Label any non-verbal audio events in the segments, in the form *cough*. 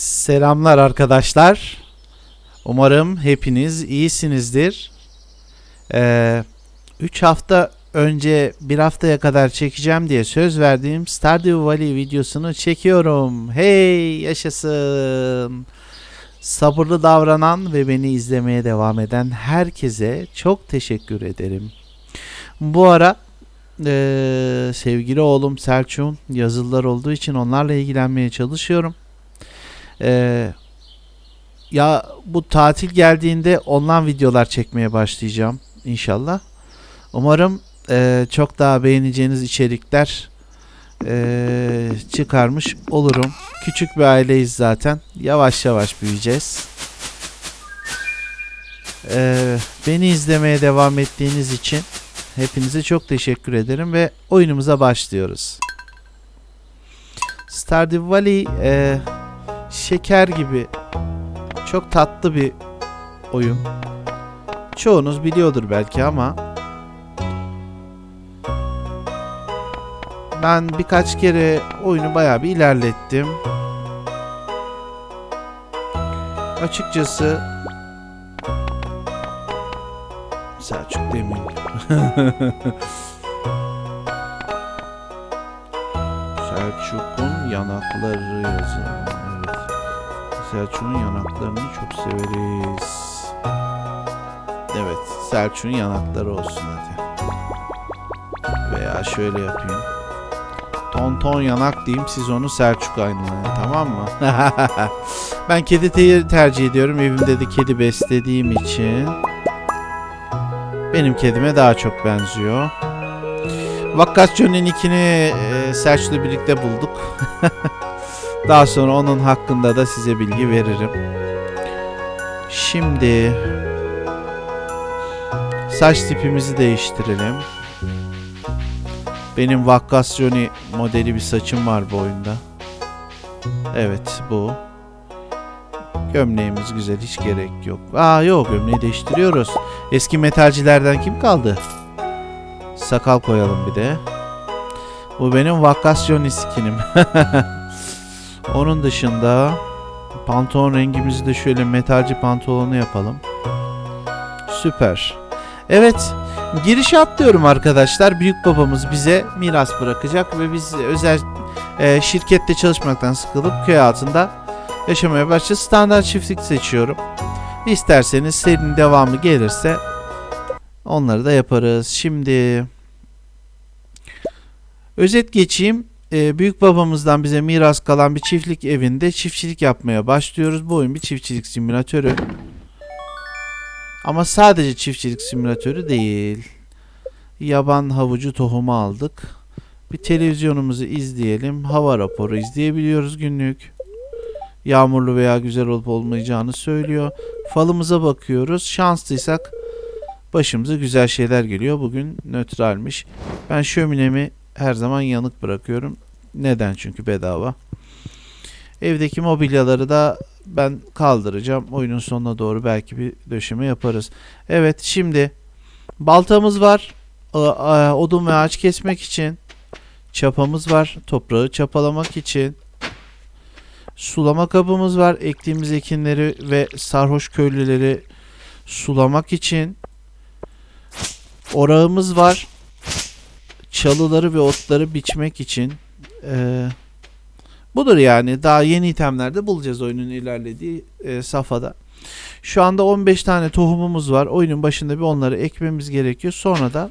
Selamlar arkadaşlar. Umarım hepiniz iyisinizdir. 3 hafta önce bir haftaya kadar çekeceğim diye söz verdiğim Stardew Valley videosunu çekiyorum. Hey yaşasın. Sabırlı davranan ve beni izlemeye devam eden herkese çok teşekkür ederim. Bu ara eee, sevgili oğlum Selçuk'un yazılılar olduğu için onlarla ilgilenmeye çalışıyorum. Ee, ya bu tatil geldiğinde online videolar çekmeye başlayacağım inşallah. Umarım e, çok daha beğeneceğiniz içerikler e, çıkarmış olurum. Küçük bir aileyiz zaten. Yavaş yavaş büyüyeceğiz. Ee, beni izlemeye devam ettiğiniz için hepinize çok teşekkür ederim ve oyunumuza başlıyoruz. Stardew Valley e, şeker gibi çok tatlı bir oyun. Çoğunuz biliyordur belki ama ben birkaç kere oyunu bayağı bir ilerlettim. Açıkçası Selçuk demeyeyim. *laughs* Selçuk'un yanakları yazın. Selçuk'un yanaklarını çok severiz. Evet, Selçuk'un yanakları olsun hadi. Veya şöyle yapayım. Tonton yanak diyeyim siz onu Selçuk aynılayın tamam mı? *laughs* ben kedi te- tercih ediyorum. Evimde de kedi beslediğim için. Benim kedime daha çok benziyor. Vakkasyon'un ikini e, Selçuk'la birlikte bulduk. *laughs* Daha sonra onun hakkında da size bilgi veririm. Şimdi saç tipimizi değiştirelim. Benim Vakkasyoni modeli bir saçım var bu oyunda. Evet bu. Gömleğimiz güzel hiç gerek yok. Aa yok gömleği değiştiriyoruz. Eski metalcilerden kim kaldı? Sakal koyalım bir de. Bu benim Vakkasyoni skinim. *laughs* Onun dışında pantolon rengimizi de şöyle metalci pantolonu yapalım. Süper. Evet, giriş atlıyorum arkadaşlar. Büyük babamız bize miras bırakacak ve biz özel e, şirkette çalışmaktan sıkılıp köy altında yaşamaya başlayacağız. Standart çiftlik seçiyorum. İsterseniz serinin devamı gelirse onları da yaparız. Şimdi özet geçeyim e, büyük babamızdan bize miras kalan bir çiftlik evinde çiftçilik yapmaya başlıyoruz. Bu oyun bir çiftçilik simülatörü. Ama sadece çiftçilik simülatörü değil. Yaban havucu tohumu aldık. Bir televizyonumuzu izleyelim. Hava raporu izleyebiliyoruz günlük. Yağmurlu veya güzel olup olmayacağını söylüyor. Falımıza bakıyoruz. Şanslıysak başımıza güzel şeyler geliyor. Bugün nötralmiş. Ben şöminemi her zaman yanık bırakıyorum. Neden? Çünkü bedava. Evdeki mobilyaları da ben kaldıracağım. Oyunun sonuna doğru belki bir döşeme yaparız. Evet şimdi baltamız var. Odun ve ağaç kesmek için. Çapamız var. Toprağı çapalamak için. Sulama kabımız var. Ektiğimiz ekinleri ve sarhoş köylüleri sulamak için. Orağımız var çalıları ve otları biçmek için e, budur yani daha yeni itemlerde bulacağız oyunun ilerlediği e, safhada. Şu anda 15 tane tohumumuz var. Oyunun başında bir onları ekmemiz gerekiyor. Sonra da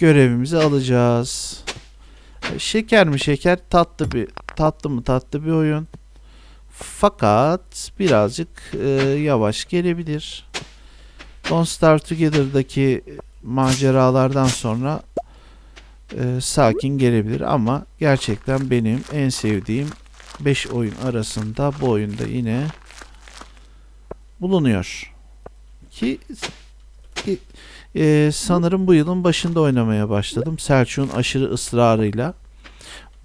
görevimizi alacağız. Şeker mi şeker tatlı bir tatlı mı tatlı bir oyun. Fakat birazcık e, yavaş gelebilir. Don't Starve Together'daki maceralardan sonra e, sakin gelebilir ama gerçekten benim en sevdiğim 5 oyun arasında bu oyunda yine bulunuyor. Ki, e, sanırım bu yılın başında oynamaya başladım Selçuk'un aşırı ısrarıyla.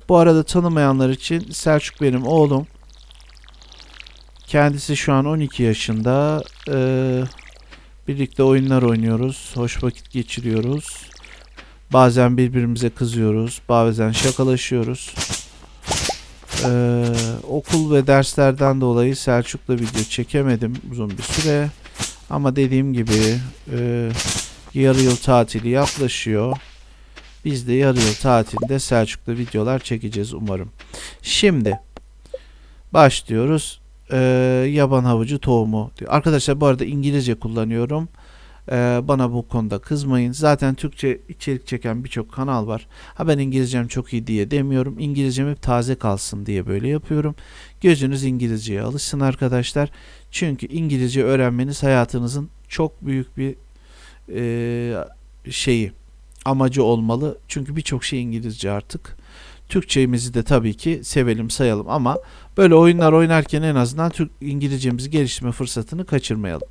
Bu arada tanımayanlar için Selçuk benim oğlum. Kendisi şu an 12 yaşında. E, birlikte oyunlar oynuyoruz. Hoş vakit geçiriyoruz. Bazen birbirimize kızıyoruz. Bazen şakalaşıyoruz. Ee, okul ve derslerden dolayı Selçuk'la video çekemedim uzun bir süre. Ama dediğim gibi e, yarı yıl tatili yaklaşıyor. Biz de yarı yıl tatilinde Selçuk'la videolar çekeceğiz umarım. Şimdi başlıyoruz. Ee, yaban havucu tohumu. Arkadaşlar bu arada İngilizce kullanıyorum. Ee, bana bu konuda kızmayın. Zaten Türkçe içerik çeken birçok kanal var. Ha ben İngilizcem çok iyi diye demiyorum. İngilizcem hep taze kalsın diye böyle yapıyorum. Gözünüz İngilizceye alışsın arkadaşlar. Çünkü İngilizce öğrenmeniz hayatınızın çok büyük bir e, şeyi amacı olmalı. Çünkü birçok şey İngilizce artık. Türkçemizi de tabii ki sevelim sayalım ama böyle oyunlar oynarken en azından Türk İngilizcemizi geliştirme fırsatını kaçırmayalım.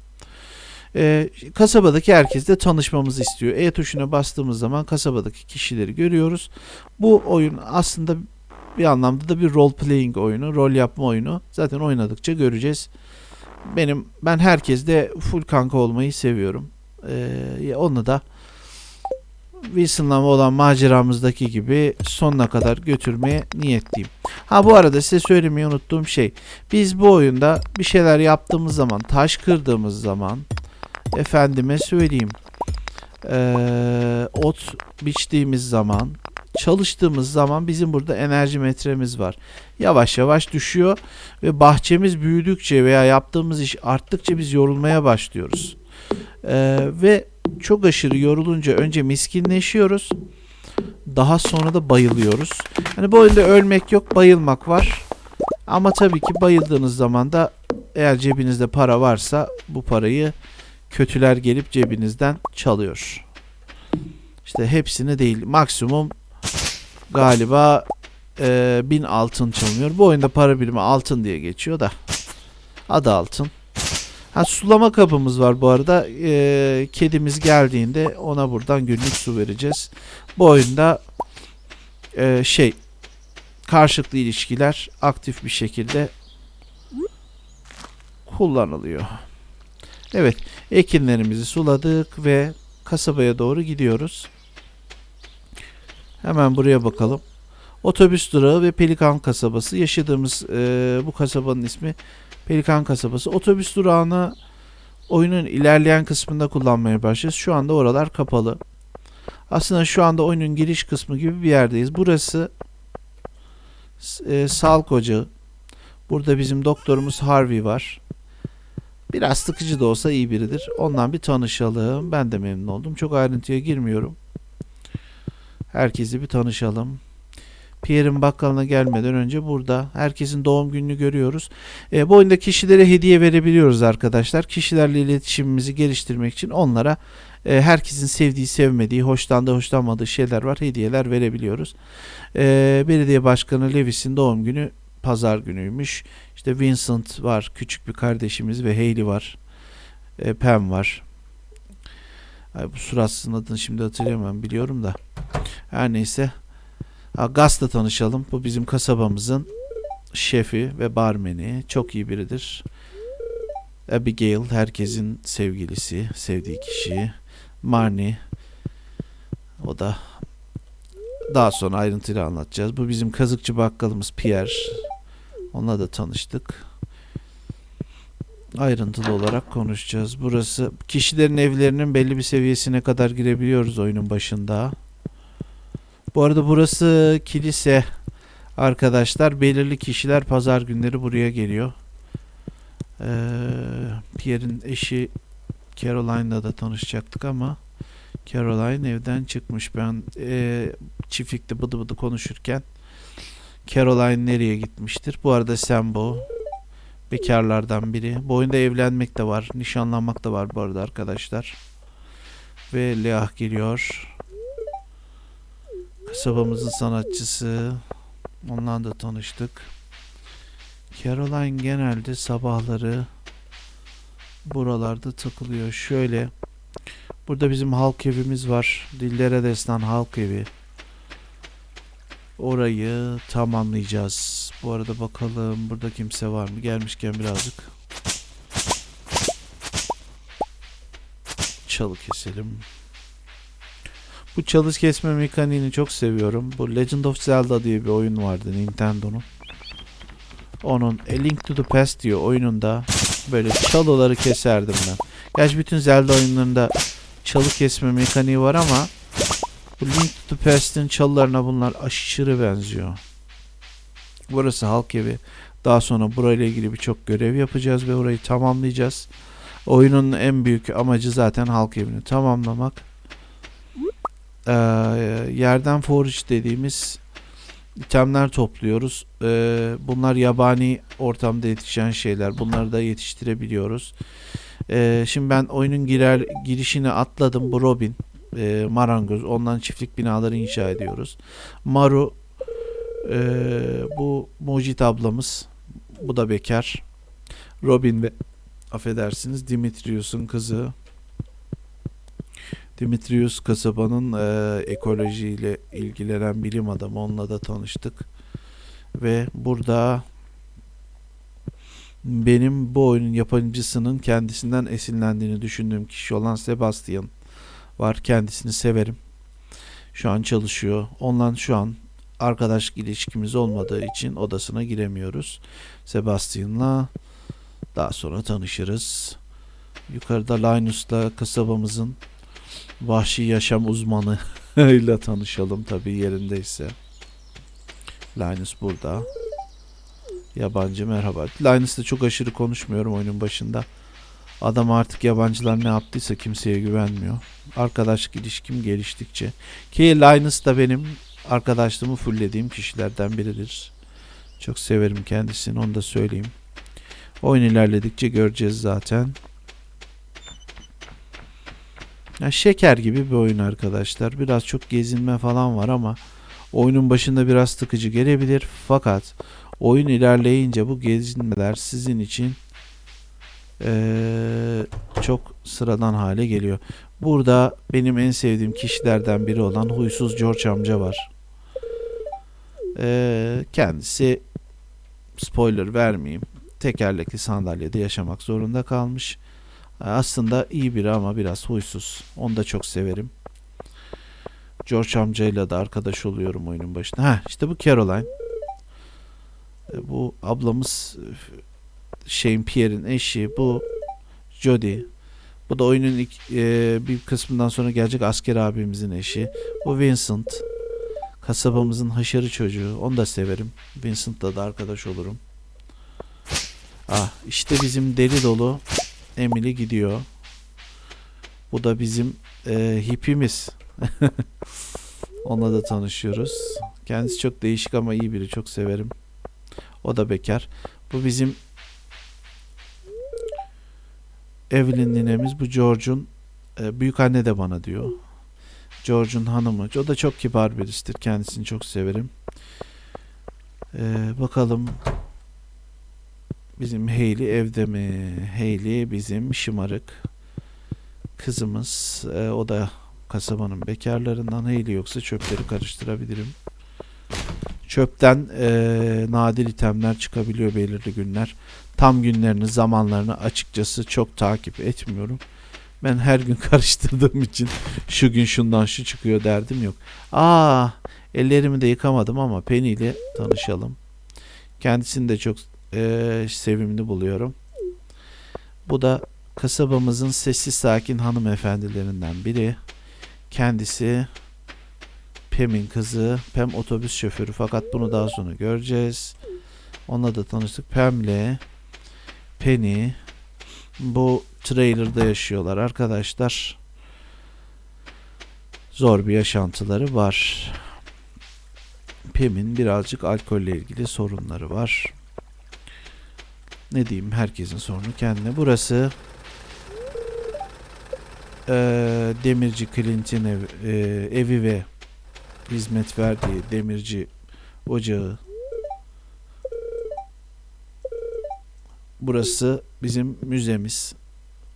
Ee, kasabadaki herkesle tanışmamızı istiyor. E tuşuna bastığımız zaman kasabadaki kişileri görüyoruz. Bu oyun aslında bir anlamda da bir role playing oyunu, rol yapma oyunu. Zaten oynadıkça göreceğiz. Benim ben herkesle full kanka olmayı seviyorum. Ee, onu da Wilson'la olan maceramızdaki gibi sonuna kadar götürmeye niyetliyim. Ha bu arada size söylemeyi unuttuğum şey. Biz bu oyunda bir şeyler yaptığımız zaman, taş kırdığımız zaman efendime söyleyeyim. Ee, ot biçtiğimiz zaman, çalıştığımız zaman bizim burada enerji metremiz var. Yavaş yavaş düşüyor ve bahçemiz büyüdükçe veya yaptığımız iş arttıkça biz yorulmaya başlıyoruz. Ee, ve çok aşırı yorulunca önce miskinleşiyoruz. Daha sonra da bayılıyoruz. Hani bu oyunda ölmek yok, bayılmak var. Ama tabii ki bayıldığınız zaman da eğer cebinizde para varsa bu parayı kötüler gelip cebinizden çalıyor. İşte hepsini değil. Maksimum galiba e, bin altın çalınıyor. Bu oyunda para birimi altın diye geçiyor da. Adı altın. Ha sulama kabımız var bu arada. Ee, kedimiz geldiğinde ona buradan günlük su vereceğiz. Bu oyunda e, şey karşılıklı ilişkiler aktif bir şekilde kullanılıyor. Evet, ekinlerimizi suladık ve kasabaya doğru gidiyoruz. Hemen buraya bakalım. Otobüs durağı ve Pelikan kasabası. Yaşadığımız e, bu kasabanın ismi Pelikan kasabası. Otobüs durağını oyunun ilerleyen kısmında kullanmaya başlayacağız. Şu anda oralar kapalı. Aslında şu anda oyunun giriş kısmı gibi bir yerdeyiz. Burası e, sağlık ocağı. Burada bizim doktorumuz Harvey var. Biraz sıkıcı da olsa iyi biridir. Ondan bir tanışalım. Ben de memnun oldum. Çok ayrıntıya girmiyorum. Herkesi bir tanışalım. Pierre'in bakkalına gelmeden önce burada herkesin doğum gününü görüyoruz. E, bu oyunda kişilere hediye verebiliyoruz arkadaşlar. Kişilerle iletişimimizi geliştirmek için onlara e, herkesin sevdiği, sevmediği, hoşlandığı, hoşlanmadığı şeyler var. Hediyeler verebiliyoruz. E, belediye başkanı Lewis'in doğum günü pazar günüymüş. İşte Vincent var, küçük bir kardeşimiz ve Hayley var. E, Pam var. Ay, bu suratsızın adını şimdi hatırlayamam biliyorum da. Her neyse. Ha, Gaz'la tanışalım. Bu bizim kasabamızın şefi ve barmeni. Çok iyi biridir. Abigail herkesin sevgilisi, sevdiği kişi. Marnie o da daha sonra ayrıntıyla anlatacağız. Bu bizim kazıkçı bakkalımız Pierre. Onunla da tanıştık. Ayrıntılı olarak konuşacağız. Burası kişilerin evlerinin belli bir seviyesine kadar girebiliyoruz oyunun başında. Bu arada burası kilise arkadaşlar. Belirli kişiler pazar günleri buraya geliyor. Ee, Pierre'in eşi Caroline'la da tanışacaktık ama Caroline evden çıkmış. Ben e, çiftlikte bıdı bıdı konuşurken Caroline nereye gitmiştir? Bu arada Sambo bekarlardan biri. Bu oyunda evlenmek de var. Nişanlanmak da var bu arada arkadaşlar. Ve Leah geliyor. Kasabamızın sanatçısı. Onunla da tanıştık. Caroline genelde sabahları buralarda takılıyor. Şöyle burada bizim halk evimiz var. Dillere destan halk evi. Orayı tamamlayacağız. Bu arada bakalım burada kimse var mı? Gelmişken birazcık çalı keselim. Bu çalı kesme mekaniğini çok seviyorum. Bu Legend of Zelda diye bir oyun vardı Nintendo'nun. Onun A Link to the Past diyor oyununda böyle çalıları keserdim ben. Gerçi bütün Zelda oyunlarında çalı kesme mekaniği var ama Link to Past'in çalılarına bunlar aşırı benziyor. Burası halk evi. Daha sonra burayla ilgili birçok görev yapacağız ve orayı tamamlayacağız. Oyunun en büyük amacı zaten halk evini tamamlamak. Ee, yerden forage dediğimiz itemler topluyoruz. Ee, bunlar yabani ortamda yetişen şeyler. Bunları da yetiştirebiliyoruz. Ee, şimdi ben oyunun girer girişine atladım. Bu Robin e, marangoz. Ondan çiftlik binaları inşa ediyoruz. Maru e, bu Mojit ablamız. Bu da bekar. Robin ve affedersiniz Dimitrius'un kızı. Dimitrius kasabanın e, ekolojiyle ilgilenen bilim adamı. Onunla da tanıştık. Ve burada benim bu oyunun yapımcısının kendisinden esinlendiğini düşündüğüm kişi olan Sebastian var. Kendisini severim. Şu an çalışıyor. Onunla şu an arkadaşlık ilişkimiz olmadığı için odasına giremiyoruz. Sebastian'la daha sonra tanışırız. Yukarıda Linus'la kasabamızın vahşi yaşam uzmanı *laughs* ile tanışalım tabii yerindeyse. Linus burada. Yabancı merhaba. Linus'la çok aşırı konuşmuyorum oyunun başında. Adam artık yabancılar ne yaptıysa kimseye güvenmiyor. Arkadaşlık ilişkim geliştikçe. Ki Linus da benim arkadaşlığımı fulllediğim kişilerden biridir. Çok severim kendisini onu da söyleyeyim. Oyun ilerledikçe göreceğiz zaten. Ya şeker gibi bir oyun arkadaşlar. Biraz çok gezinme falan var ama oyunun başında biraz sıkıcı gelebilir. Fakat oyun ilerleyince bu gezinmeler sizin için eee, çok sıradan hale geliyor. Burada benim en sevdiğim kişilerden biri olan huysuz George amca var. Eee, kendisi spoiler vermeyeyim. Tekerlekli sandalyede yaşamak zorunda kalmış. Aslında iyi biri ama biraz huysuz. Onu da çok severim. George amcayla da arkadaş oluyorum oyunun başında. Ha işte bu Caroline. E, Bu ablamız Shane Pierre'in eşi. Bu Jodie. Bu da oyunun ilk, e, bir kısmından sonra gelecek asker abimizin eşi. Bu Vincent. Kasabamızın haşarı çocuğu. Onu da severim. Vincent'la da arkadaş olurum. Ah işte bizim deli dolu Emily gidiyor. Bu da bizim e, hipimiz. *laughs* Onunla da tanışıyoruz. Kendisi çok değişik ama iyi biri. Çok severim. O da bekar. Bu bizim Evelyn ninemiz. Bu George'un e, büyük anne de bana diyor. George'un hanımı. O da çok kibar birisidir. Kendisini çok severim. E, bakalım Bizim Hayley evde mi? Hayley bizim şımarık kızımız. Ee, o da kasabanın bekarlarından Hayley yoksa çöpleri karıştırabilirim. Çöpten e, nadir itemler çıkabiliyor belirli günler. Tam günlerini, zamanlarını açıkçası çok takip etmiyorum. Ben her gün *laughs* karıştırdığım için şu gün şundan şu çıkıyor derdim yok. Aa, ellerimi de yıkamadım ama Penny ile tanışalım. Kendisini de çok e, sevimli buluyorum. Bu da kasabamızın sessiz sakin hanımefendilerinden biri. Kendisi Pem'in kızı. Pem otobüs şoförü fakat bunu daha sonra göreceğiz. Onunla da tanıştık. Pem'le Penny bu trailer'da yaşıyorlar arkadaşlar. Zor bir yaşantıları var. Pem'in birazcık alkolle ilgili sorunları var ne diyeyim herkesin sorunu kendine. Burası e, Demirci Clint'in ev, e, evi ve hizmet verdiği demirci ocağı. Burası bizim müzemiz.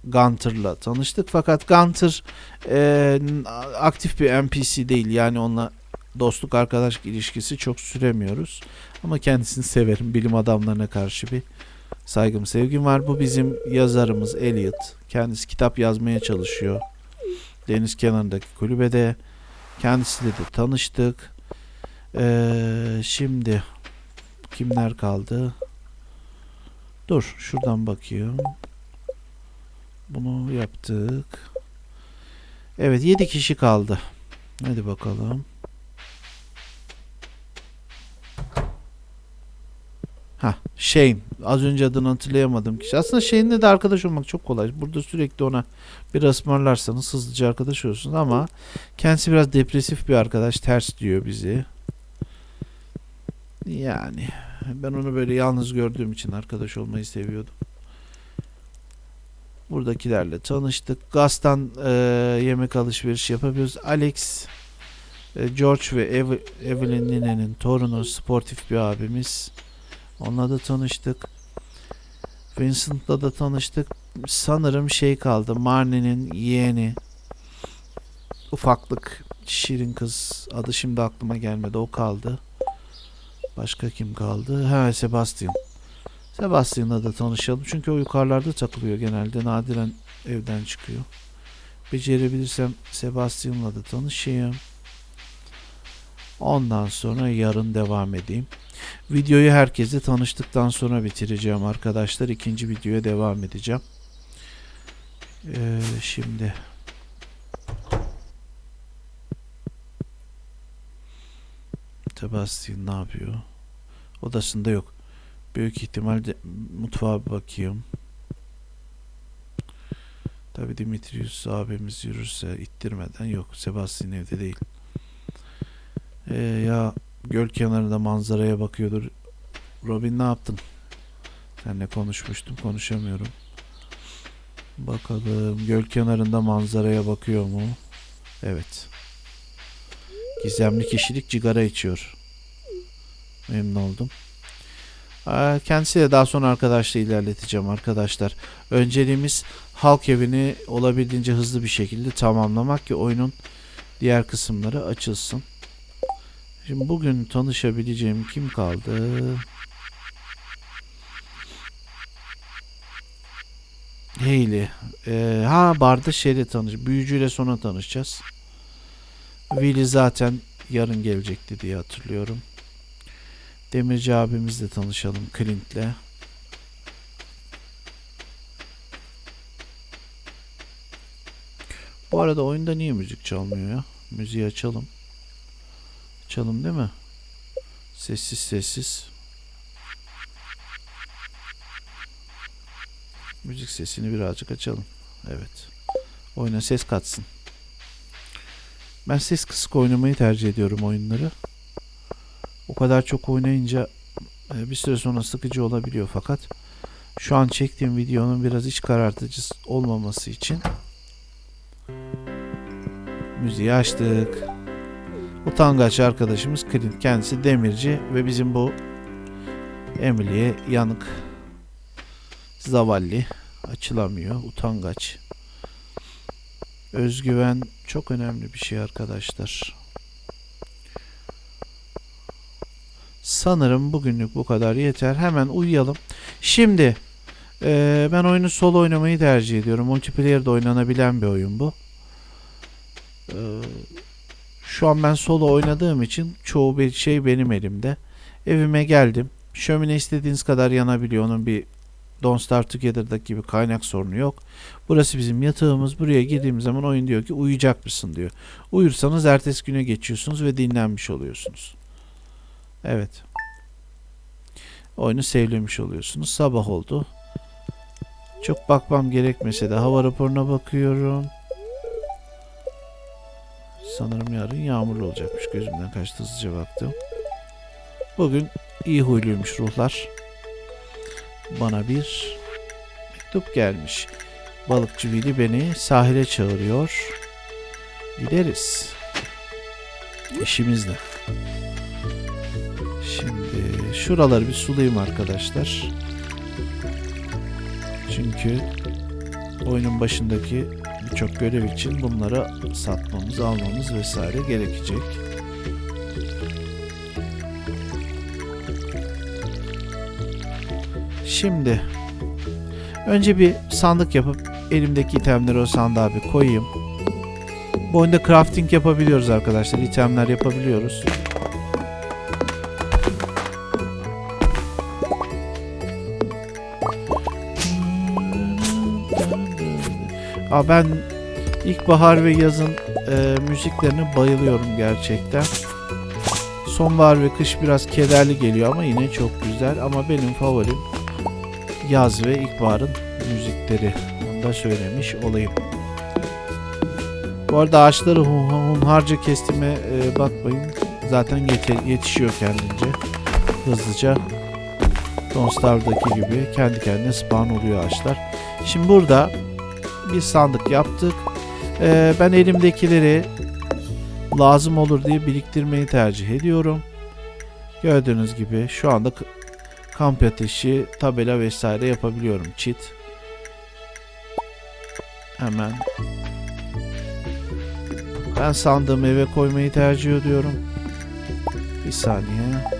Gunter'la tanıştık fakat Gunter e, aktif bir NPC değil yani onunla dostluk arkadaşlık ilişkisi çok süremiyoruz ama kendisini severim bilim adamlarına karşı bir saygım sevgim var. Bu bizim yazarımız Elliot. Kendisi kitap yazmaya çalışıyor. Deniz kenarındaki kulübede. Kendisiyle de tanıştık. Ee, şimdi kimler kaldı? Dur şuradan bakayım. Bunu yaptık. Evet 7 kişi kaldı. Hadi bakalım. Ha, Shane. Az önce adını hatırlayamadım kişi. Aslında Shane'le de arkadaş olmak çok kolay. Burada sürekli ona bir ısmarlarsanız hızlıca arkadaş olursunuz ama kendisi biraz depresif bir arkadaş. Ters diyor bizi. Yani ben onu böyle yalnız gördüğüm için arkadaş olmayı seviyordum. Buradakilerle tanıştık. Gaz'tan e, yemek alışveriş yapabiliyoruz. Alex, e, George ve Eve- Evelyn Nine'nin torunu, sportif bir abimiz. Onunla da tanıştık. Vincent'la da tanıştık. Sanırım şey kaldı. Marnie'nin yeğeni. Ufaklık şirin kız. Adı şimdi aklıma gelmedi. O kaldı. Başka kim kaldı? Ha Sebastian. Sebastian'la da tanışalım. Çünkü o yukarılarda takılıyor genelde. Nadiren evden çıkıyor. Becerebilirsem Sebastian'la da tanışayım. Ondan sonra yarın devam edeyim. Videoyu herkese tanıştıktan sonra bitireceğim arkadaşlar. İkinci videoya devam edeceğim. Ee, şimdi Sebastian ne yapıyor? Odasında yok. Büyük ihtimalle mutfağa bakayım. Tabi Dimitrius abimiz yürürse ittirmeden yok. Sebastian evde değil. Ee, ya göl kenarında manzaraya bakıyordur. Robin ne yaptın? Seninle konuşmuştum. Konuşamıyorum. Bakalım göl kenarında manzaraya bakıyor mu? Evet. Gizemli kişilik cigara içiyor. Memnun oldum. Aa, Kendisiyle daha sonra arkadaşla ilerleteceğim arkadaşlar. Önceliğimiz halk evini olabildiğince hızlı bir şekilde tamamlamak ki oyunun diğer kısımları açılsın. Şimdi bugün tanışabileceğim kim kaldı? Hayley. Ee, ha barda şeyle tanış. Büyücüyle sonra tanışacağız. Willy zaten yarın gelecekti diye hatırlıyorum. Demirci abimizle tanışalım Clint'le. Bu arada oyunda niye müzik çalmıyor ya? Müziği açalım. Açalım değil mi? Sessiz sessiz. Müzik sesini birazcık açalım. Evet. Oyuna ses katsın. Ben ses kısık oynamayı tercih ediyorum oyunları. O kadar çok oynayınca e, bir süre sonra sıkıcı olabiliyor fakat şu an çektiğim videonun biraz iç karartıcı olmaması için müziği açtık. Utangaç arkadaşımız Clint. Kendisi demirci ve bizim bu Emily'ye yanık zavalli açılamıyor. Utangaç. Özgüven çok önemli bir şey arkadaşlar. Sanırım bugünlük bu kadar yeter. Hemen uyuyalım. Şimdi eee, ben oyunu solo oynamayı tercih ediyorum. Multiplayer'de oynanabilen bir oyun bu. Eee, şu an ben solo oynadığım için çoğu bir şey benim elimde. Evime geldim. Şömine istediğiniz kadar yanabiliyor. Onun bir Don't Start Together'daki gibi kaynak sorunu yok. Burası bizim yatağımız. Buraya girdiğimiz zaman oyun diyor ki uyuyacak mısın diyor. Uyursanız ertesi güne geçiyorsunuz ve dinlenmiş oluyorsunuz. Evet. Oyunu sevlemiş oluyorsunuz. Sabah oldu. Çok bakmam gerekmese de hava raporuna bakıyorum. Sanırım yarın yağmurlu olacakmış. Gözümden kaçtı hızlıca baktım. Bugün iyi huyluymuş ruhlar. Bana bir mektup gelmiş. Balıkçı Vili beni sahile çağırıyor. Gideriz. İşimizle. Şimdi şuraları bir sulayayım arkadaşlar. Çünkü oyunun başındaki birçok görev için bunları satmamız, almamız vesaire gerekecek. Şimdi önce bir sandık yapıp elimdeki itemleri o sandığa bir koyayım. Bu oyunda crafting yapabiliyoruz arkadaşlar. İtemler yapabiliyoruz. Aa, ben ilkbahar ve yazın e, müziklerine bayılıyorum gerçekten. Sonbahar ve kış biraz kederli geliyor ama yine çok güzel. Ama benim favorim yaz ve ilkbaharın müzikleri. Onu da söylemiş olayım. Bu arada ağaçları hun- hunharca kestiğime e, bakmayın. Zaten yetişiyor kendince. Hızlıca. Don't Starve'daki gibi kendi kendine spawn oluyor ağaçlar. Şimdi burada bir sandık yaptık. E, ben elimdekileri lazım olur diye biriktirmeyi tercih ediyorum. Gördüğünüz gibi şu anda kamp ateşi, tabela vesaire yapabiliyorum. Çit. Hemen. Ben sandığımı eve koymayı tercih ediyorum. Bir saniye.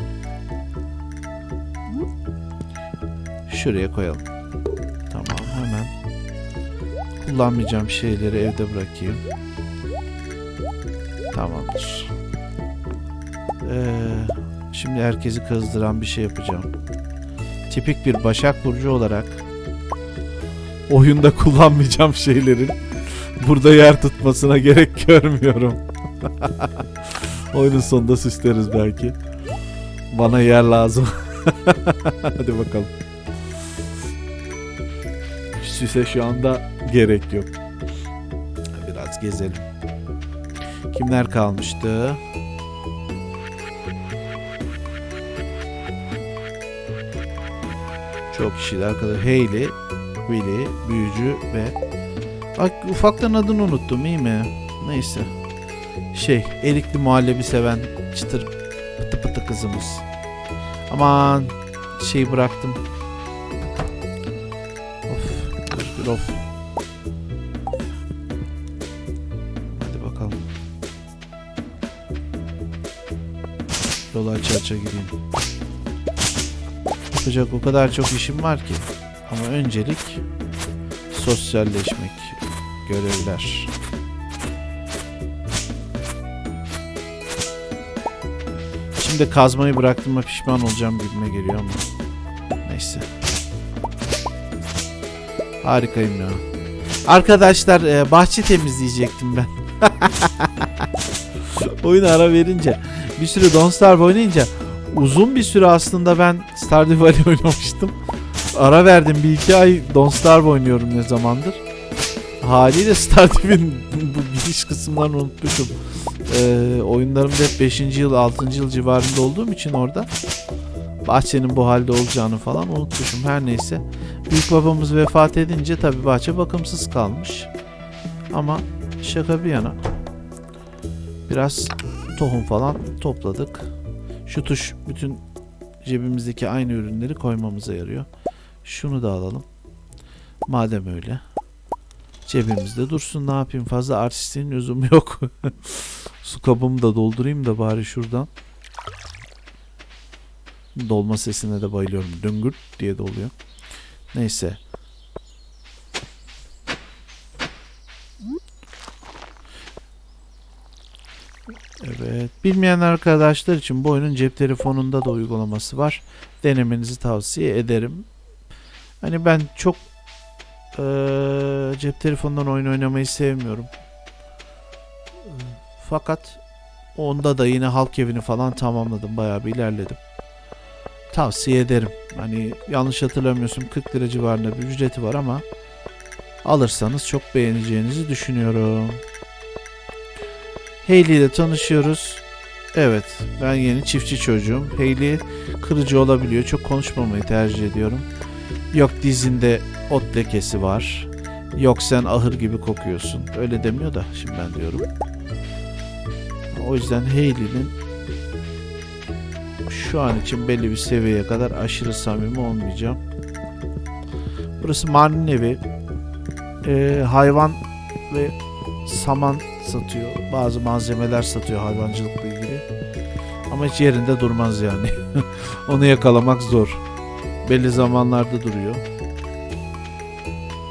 Şuraya koyalım. Kullanmayacağım şeyleri evde bırakayım. Tamamdır. Ee, şimdi herkesi kızdıran bir şey yapacağım. Tipik bir Başak Burcu olarak oyunda kullanmayacağım şeylerin burada yer tutmasına gerek görmüyorum. *laughs* Oyunun sonunda süsleriz belki. Bana yer lazım. *laughs* Hadi bakalım. Süse şu anda gerek yok. Biraz gezelim. Kimler kalmıştı? Çok kişiler kadar. Hayley, Willy, Büyücü ve... Bak ufaktan adını unuttum iyi mi? Neyse. Şey, erikli muhallebi seven çıtır pıtı pıtı kızımız. Aman şey bıraktım. Of, of. Yolu aça aça gideyim. Yapacak o kadar çok işim var ki. Ama öncelik sosyalleşmek, görevler. Şimdi kazmayı bıraktığıma pişman olacağım gibime geliyor ama. Neyse. Harikayım ya. Arkadaşlar e, bahçe temizleyecektim ben. *laughs* Oyuna ara verince bir süre Don't Starve oynayınca uzun bir süre aslında ben Stardew Valley *laughs* oynamıştım. Ara verdim bir iki ay Don't Starve oynuyorum ne zamandır. Haliyle *laughs* Stardew'in bu giriş kısımlarını unutmuşum. Ee, oyunlarımda hep 5. yıl 6. yıl civarında olduğum için orada bahçenin bu halde olacağını falan unutmuşum. Her neyse. Büyük babamız vefat edince tabi bahçe bakımsız kalmış. Ama şaka bir yana biraz tohum falan topladık. Şu tuş bütün cebimizdeki aynı ürünleri koymamıza yarıyor. Şunu da alalım. Madem öyle. Cebimizde dursun ne yapayım fazla artistliğin lüzumu yok. *laughs* Su kabımı da doldurayım da bari şuradan. Dolma sesine de bayılıyorum. Düngür diye doluyor. Neyse. Evet. Bilmeyen arkadaşlar için bu oyunun cep telefonunda da uygulaması var. Denemenizi tavsiye ederim. Hani ben çok eee, cep telefonundan oyun oynamayı sevmiyorum. Fakat onda da yine halk evini falan tamamladım. Bayağı bir ilerledim. Tavsiye ederim. Hani yanlış hatırlamıyorsun 40 lira civarında bir ücreti var ama alırsanız çok beğeneceğinizi düşünüyorum. Hayley ile tanışıyoruz. Evet, ben yeni çiftçi çocuğum. Hayley kırıcı olabiliyor. Çok konuşmamayı tercih ediyorum. Yok dizinde ot lekesi var. Yok sen ahır gibi kokuyorsun. Öyle demiyor da şimdi ben diyorum. O yüzden Hayley'nin şu an için belli bir seviyeye kadar aşırı samimi olmayacağım. Burası Marni'nin evi. Ee, hayvan ve saman satıyor. Bazı malzemeler satıyor hayvancılıkla ilgili. Ama hiç yerinde durmaz yani. *laughs* Onu yakalamak zor. Belli zamanlarda duruyor.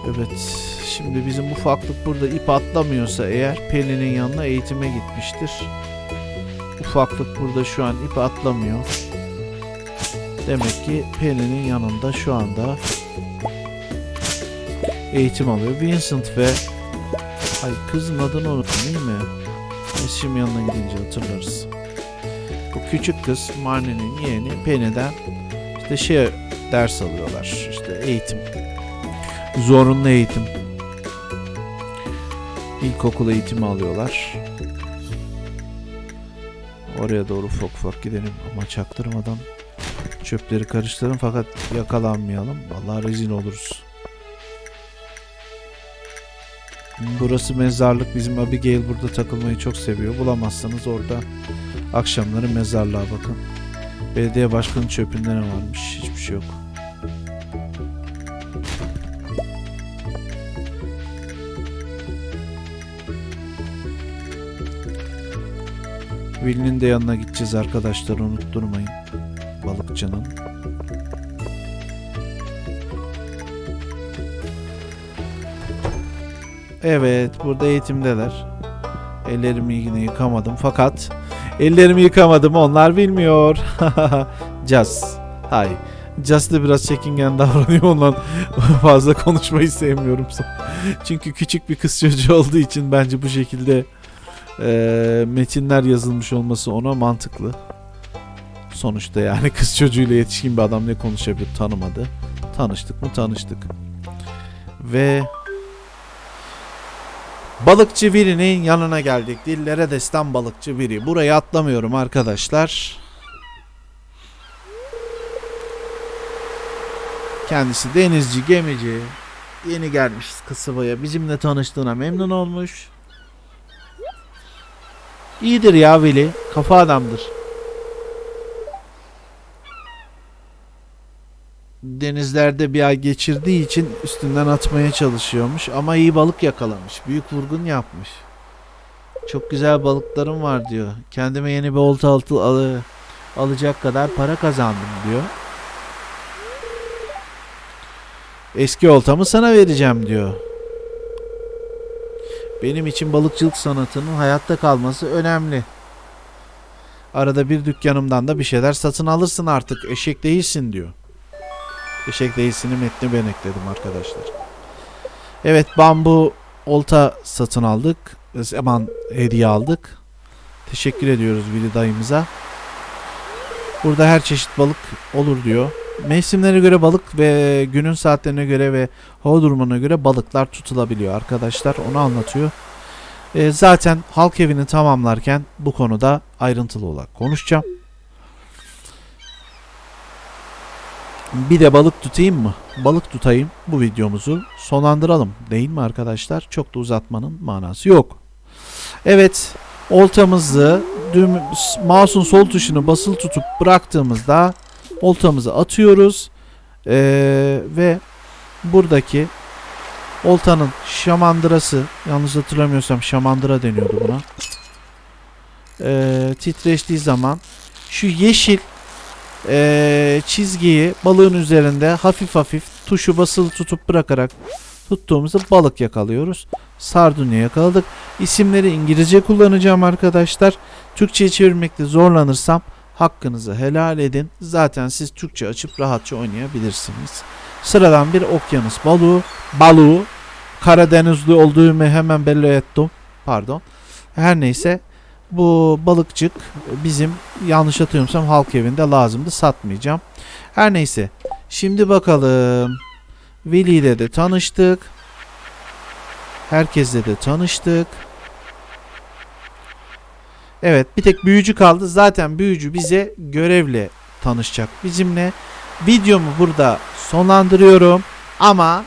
Evet. Şimdi bizim ufaklık burada ip atlamıyorsa eğer Pelin'in yanına eğitime gitmiştir. Ufaklık burada şu an ip atlamıyor. Demek ki Pelin'in yanında şu anda eğitim alıyor. Vincent ve Ay kızın adını unuttum değil mi? Biz yanına gidince hatırlarız. Bu küçük kız Marnie'nin yeğeni Penny'den işte şey ders alıyorlar. İşte eğitim. Zorunlu eğitim. İlkokul eğitimi alıyorlar. Oraya doğru ufak ufak gidelim ama çaktırmadan çöpleri karıştırın fakat yakalanmayalım. Vallahi rezil oluruz. Burası mezarlık. Bizim Abigail burada takılmayı çok seviyor. Bulamazsanız orada akşamları mezarlığa bakın. Belediye başkanı çöpünde ne varmış? Hiçbir şey yok. Will'in de yanına gideceğiz arkadaşlar unutturmayın. Balıkçının. Evet burada eğitimdeler. Ellerimi yine yıkamadım fakat ellerimi yıkamadım onlar bilmiyor. *laughs* Just. Hay. Just da biraz çekingen davranıyor ondan *laughs* fazla konuşmayı sevmiyorum. *laughs* Çünkü küçük bir kız çocuğu olduğu için bence bu şekilde eee, metinler yazılmış olması ona mantıklı. Sonuçta yani kız çocuğuyla yetişkin bir adam ne konuşabilir tanımadı. Tanıştık mı tanıştık. Ve Balıkçı birinin yanına geldik. Dillere destan balıkçı biri. Burayı atlamıyorum arkadaşlar. Kendisi denizci, gemici. Yeni gelmiş kasabaya. Bizimle tanıştığına memnun olmuş. İyidir ya Veli. Kafa adamdır. Denizlerde bir ay geçirdiği için üstünden atmaya çalışıyormuş ama iyi balık yakalamış. Büyük vurgun yapmış. Çok güzel balıklarım var diyor. Kendime yeni bir olta altı alı, alacak kadar para kazandım diyor. Eski oltamı sana vereceğim diyor. Benim için balıkçılık sanatının hayatta kalması önemli. Arada bir dükkanımdan da bir şeyler satın alırsın artık. Eşek değilsin diyor. Eşek değilsini metni ben ekledim arkadaşlar. Evet bambu olta satın aldık. Aman hediye aldık. Teşekkür ediyoruz Vili dayımıza. Burada her çeşit balık olur diyor. Mevsimlere göre balık ve günün saatlerine göre ve hava durumuna göre balıklar tutulabiliyor arkadaşlar. Onu anlatıyor. E, zaten halk evini tamamlarken bu konuda ayrıntılı olarak konuşacağım. Bir de balık tutayım mı? Balık tutayım. Bu videomuzu sonlandıralım. Değil mi arkadaşlar? Çok da uzatmanın manası yok. Evet. Oltamızı düğüm, mouse'un sol tuşunu basılı tutup bıraktığımızda oltamızı atıyoruz. Ee, ve buradaki oltanın şamandırası yanlış hatırlamıyorsam şamandıra deniyordu buna. Ee, titreştiği zaman şu yeşil eee, çizgiyi balığın üzerinde hafif hafif tuşu basılı tutup bırakarak tuttuğumuzda balık yakalıyoruz. Sardunya yakaladık. İsimleri İngilizce kullanacağım arkadaşlar. Türkçe'ye çevirmekte zorlanırsam hakkınızı helal edin. Zaten siz Türkçe açıp rahatça oynayabilirsiniz. Sıradan bir okyanus balığı. Balığı. Karadenizli olduğumu hemen belli ettim. Pardon. Her neyse bu balıkçık bizim yanlış hatırlamıyorsam halk evinde lazımdı satmayacağım. Her neyse şimdi bakalım Veli ile de tanıştık. Herkesle de tanıştık. Evet bir tek büyücü kaldı. Zaten büyücü bize görevle tanışacak bizimle. Videomu burada sonlandırıyorum ama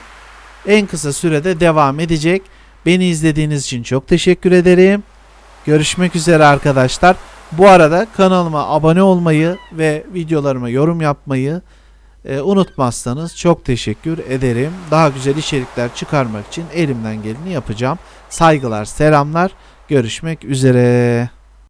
en kısa sürede devam edecek. Beni izlediğiniz için çok teşekkür ederim. Görüşmek üzere arkadaşlar. Bu arada kanalıma abone olmayı ve videolarıma yorum yapmayı e, unutmazsanız çok teşekkür ederim. Daha güzel içerikler çıkarmak için elimden geleni yapacağım. Saygılar, selamlar. Görüşmek üzere.